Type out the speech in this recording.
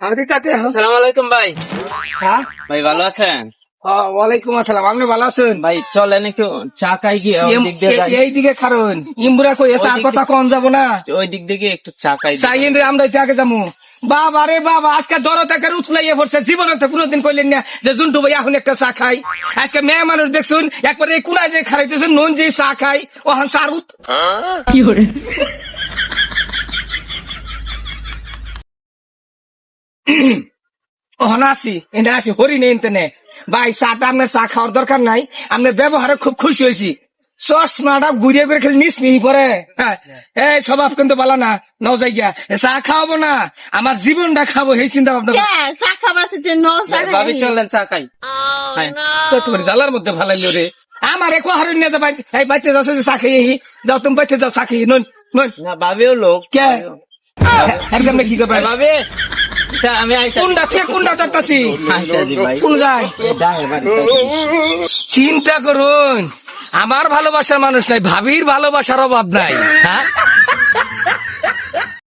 আমাদের কাছে আসসালামু আলাইকুম ভাই। হ্যাঁ? ভাই ভালো আছেন? ওয়ালাইকুম আসসালাম। আপনি ভালো আছেন? ভাই চলেন একটু চা খাই গিয়ে দিক দিয়ে যাই। এ- এই দিকে কারণ ইমবুরা কই এসে আর কথা কম যাব না। ওই দিক থেকে একটু চা খাই রে আমরা যাব। বাবা রে বাবা আজকে দর থেকে উতলাইয়ে পড়ছে। জীবনে তো কোনোদিন কইলেন না যে জুন্টু ভাই এখন একটা চা খাই। আজকে মেয়ে মানুষ দেখছুন একবার এই কুড়ায় যে খাইতেছে নুন যে চা খাই। ওখান চার উত কি করে আসি এনে আসি হরি নেই ইন্টারনে ভাই চাটা আপনার চা খাওয়ার দরকার নাই আপনার ব্যবহারে খুব খুশি হয়েছি। চশমাটা ঘুরিয়ে করে খেলে নিস নি পরে। হ্যাঁ, এই স্বভাব কিন্তু ভালো না নও যাই গিয়া। চা খাওয়াবো না আমার জীবনটা খাব এই চিন্তা ভাবনা ভাবি চলেন চা খাই। হ্যাঁ। তো তোমার জ্বালার মধ্যে ভালাইলো রে। আমার একো হারুন নিয়ে যাবাই এই যাও চা খেয়ে যাও তুমি বাইতে যাও চা খেয়ে নুন নুন। না ভাবিও লোক। কে? একদম কি করবে ভাবি। তা আমি কোন চিন্তা করুন আমার ভালোবাসার মানুষ নাই ভাবির ভালোবাসার অভাব নাই হ্যাঁ?